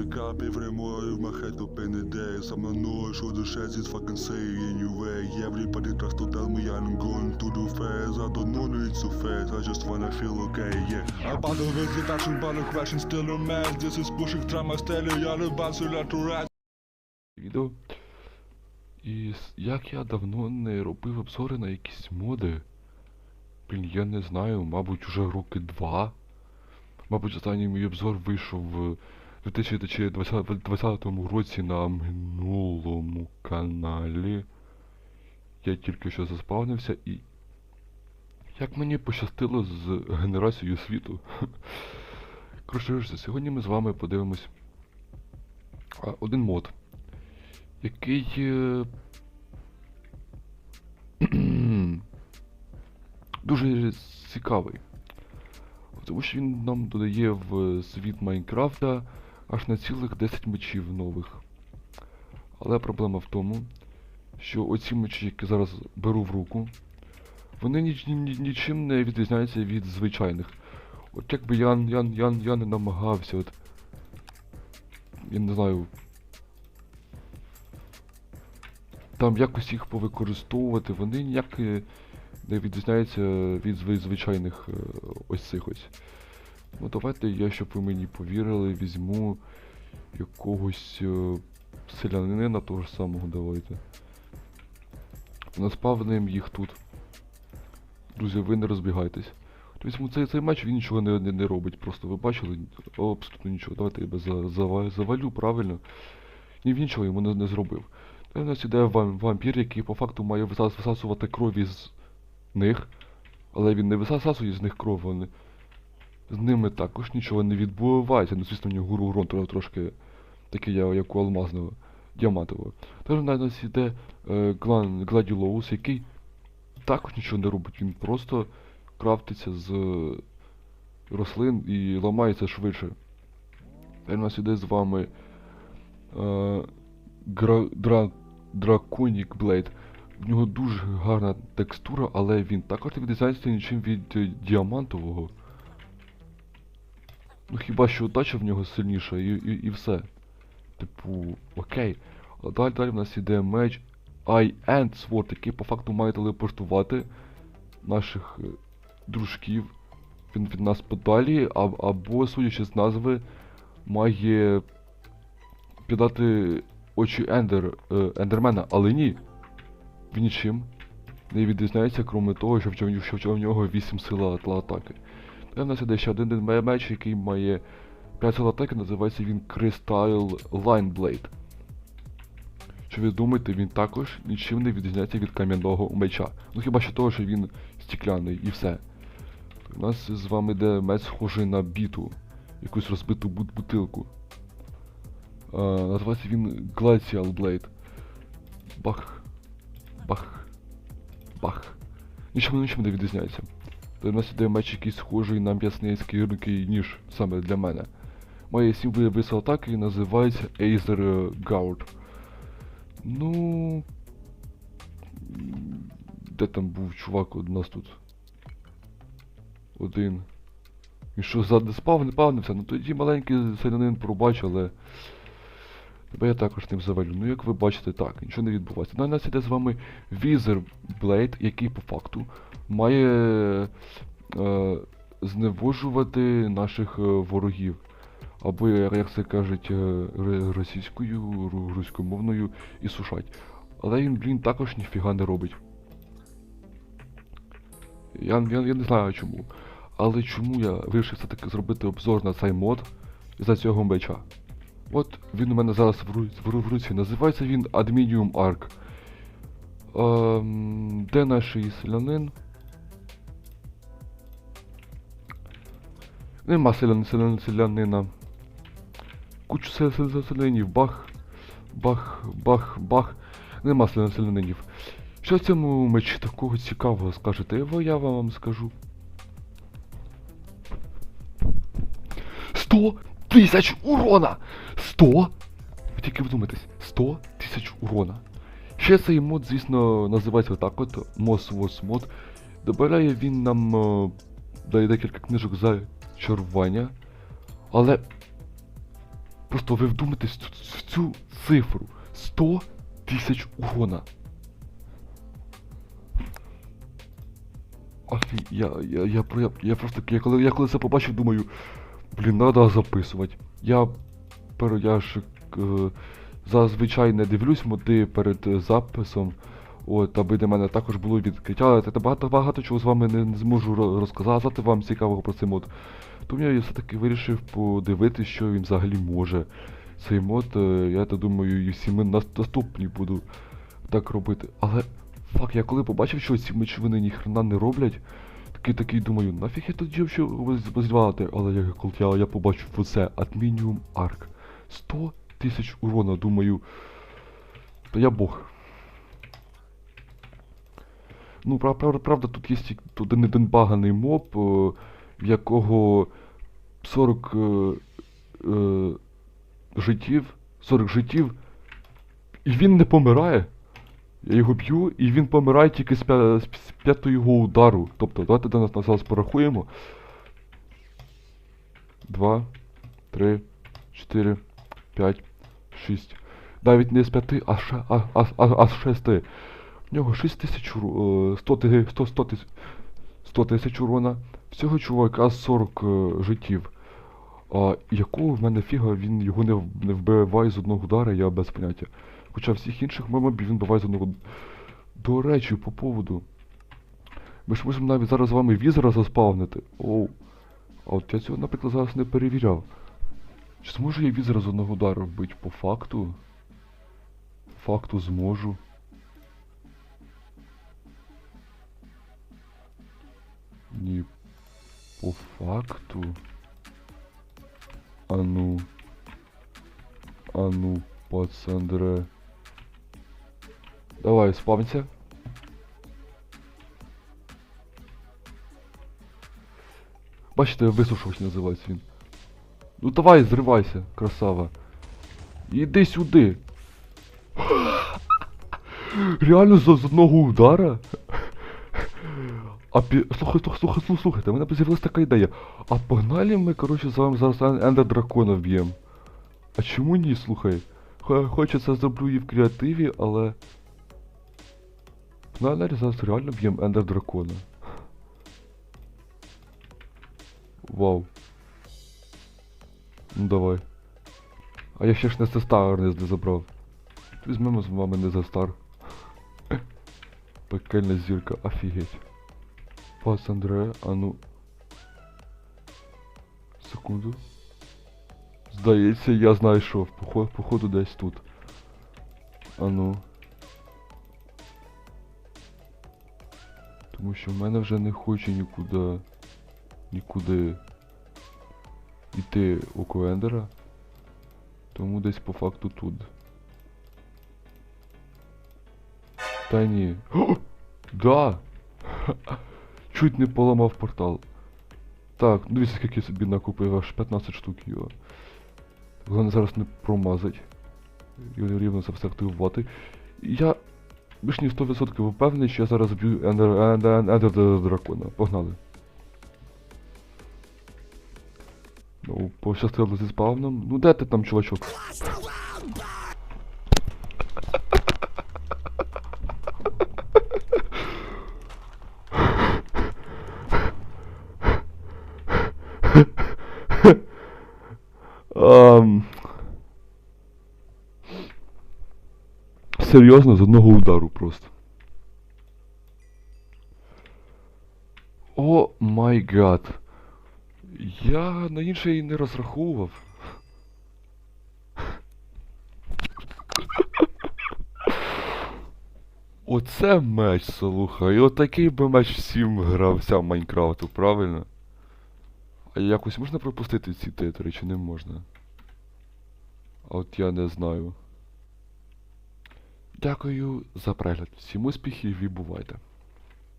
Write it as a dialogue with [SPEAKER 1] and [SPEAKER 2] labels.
[SPEAKER 1] wake up every morning my head up the days. I'm not know sure the shit is fucking say anyway. Everybody tries to tell me I'm going to do fast. I don't know it's so fast. I just wanna feel okay, yeah. I'm battle with the action, battle crashing, still a mess. This is pushing through my style, y'all about to let
[SPEAKER 2] відео. І як я давно не робив обзори на якісь моди. Блін, я не знаю, мабуть, уже роки два. Мабуть, останній мій обзор вийшов в 2020 році на минулому каналі. Я тільки що заспавнився і. Як мені пощастило з генерацією світу. Коротше, сьогодні ми з вами подивимось один мод який е, дуже цікавий. Тому що він нам додає в світ Майнкрафта аж на цілих 10 мечів нових. Але проблема в тому, що оці мечі, які зараз беру в руку, вони ніч, ні, ні- нічим не відрізняються від звичайних. От якби я, я, я, я не намагався, от. Я не знаю, там якось їх повикористовувати, вони ніяк е, не відрізняються від звичайних е, ось цих ось. Ну давайте я, щоб ви мені повірили, візьму якогось е, селянина того ж самого давайте. Наспавним їх тут. Друзі, ви не розбігайтесь. Візьму цей, цей меч, він нічого не, не, не робить, просто ви бачили? Абсолютно нічого. Давайте я його за, зава- завалю, правильно. Ні, він нічого йому не, не зробив. Та у нас іде вам, вампір, який по факту має висасувати крові з них. Але він не висасує з них кров, вони. З ними також нічого не відбувається. Ну, звісно, нього гуру урон трошки такий, як у алмазного, діамантового. Тож у нас іде е, Глан Гладіолоус, який також нічого не робить, він просто крафтиться з е, рослин і ламається швидше. Тепер у нас іде з вами е, Гра, дра, Драконік Блейд. В нього дуже гарна текстура, але він також не відрізняється нічим від е, діамантового. Ну хіба що удача в нього сильніша і, і, і все. Типу, окей. А далі, далі в нас іде меч I End Sword, який по факту має телепортувати наших е, дружків він від нас подалі, а, або, судячи з назви, має піддати очі Ендер, е, Ендермена, але ні. Він нічим не відрізняється, крім того, що в, що, в нього 8 сил атаки. В нас іде ще один меч, який має 5 сил атаки, називається він Crystal Line Blade. Що ви думаєте, він також нічим не відрізняється від кам'яного меча. Ну хіба що того, що він стікляний і все. У нас з вами йде меч схожий на біту, якусь розбиту бутилку. А, називається він Glacial Blade. Бах. Бах. Бах. Нічим нічим не відрізняється. То у нас іде меч якийсь схожий на м'ясницький рукий ніж саме для мене. Має 7 висел атаки і називається Aether е, Gourd. Ну. Де там був чувак у нас тут? Один. Він що ззади спав, не павнився, ну тоді маленький селянин пробач, але. Тебе я також ним завалю. Ну як ви бачите, так, нічого не відбувається. Ну, у нас іде з вами Wither Blade, який по факту має е, зневожувати наших е, ворогів. Або, як це кажуть е, російською, ру- руськомовною, і сушать. Але він, блін, також ніфіга не робить. Я, я, я не знаю чому. Але чому я вирішив все-таки зробити обзор на цей мод за цього меча? От він у мене зараз в, ру, в, ру- в руці. Називається він Adminium Arc. Ем, де наш селянин? Нема селян, селян, селянина. Кучу сел, сел, селянинів. Бах. Бах, бах, бах. Нема селян, селянинів. Що в цьому мечі такого цікавого скажете? Я, я вам скажу. 100 тисяч урона! 100? Ви тільки вдумайтесь, 100 тисяч урона. Ще цей мод, звісно, називається отак от Moss Wars мод. Добавляє він нам е, дає декілька книжок за чарування. Але Просто ви вдумайтесь в цю- цифру. 100 тисяч урона. Афі, я, я, я, я, я просто, я коли, я коли це побачив, думаю, блін, треба записувати. Я, я ж е, зазвичай не дивлюсь моди перед е, записом, от, аби для мене також було відкриття, але та багато, багато чого з вами не, не зможу розказати вам цікавого про цей мод. Тому я все-таки вирішив подивитися, що він взагалі може. Цей мод, е, я так думаю, і всі ми наступні буду так робити. Але фак, я коли побачив, що ці мечовини ніхрена не роблять, такий такий думаю, нафіг я тоді що розвивати, але я, коли я, побачив оце Адмініум Арк. 100 тисяч урона, думаю. Та я бог. Ну, прав- правда, правда, тут є один, один баганий моб, е, в якого 40 е, е, життів, 40 життів, і він не помирає. Я його б'ю, і він помирає тільки з, п'я- з п'ятого його удару. Тобто, давайте до нас зараз порахуємо. Два, три, чотири, п'ять, шість. Навіть не з п'яти, а, ше, а, а, а, а з шести. В нього 6 тисяч уру- е, 100 ти- 100 100 тисяч урона. Всього чувака 40 е, життів. А якого в мене фіга він його не, не вбиває з одного удара, я без поняття. Хоча всіх інших мобів він вбиває з одного. До речі, по поводу. Ми ж можемо навіть зараз з вами візора заспавнити. Оу. А от я цього, наприклад, зараз не перевіряв. Чи зможу я візора з одного удару вбити по факту? По факту зможу. Ні. По факту. А ну. А ну, пацандре. Давай, спавнься. Бачите, я висушувач називається він. Ну давай, зривайся, красава. Іди сюди. Реально з, з одного удара? А пі... Слухай, слухай, слухай, слухай, слухайте, мене з'явилася така ідея. А погнали ми, коротше, з вами зараз ен- ендер дракона вб'ємо. А чому ні, слухай? Хо- Хочеться зроблю і в креативі, але. Погнали зараз реально б'ємо ендер дракона. Вау. Ну давай. А я ще ж не стар не забрав. Візьмемо з вами не за стар. Пекельна зірка, офігеть. Пас Андре, а ну. Секунду. Здається, я знайшов. Походу десь тут. А ну. Тому що в мене вже не хоче нікуди. Нікуди йти у Ендера. Тому десь по факту тут. Та ні. О! Да! Чуть не поламав портал. Так, ну дивіться, скільки я собі накупив, аж 15 штук його. Головне зараз не промазать. І рівно активувати. Я більш ніж 100% впевнений, що я зараз б'ю ендер, дракона. Погнали. Ну, пощастило зі спавном. Ну де ти там, чувачок? Серйозно, з одного удару просто. О май гад. Я на інше і не розраховував. Оце меч, слухай. Отакий би меч всім гравцям Майнкрафту, правильно? А якось можна пропустити ці титри, чи не можна? А от я не знаю. Дякую за перегляд. Всім успіхів і бувайте.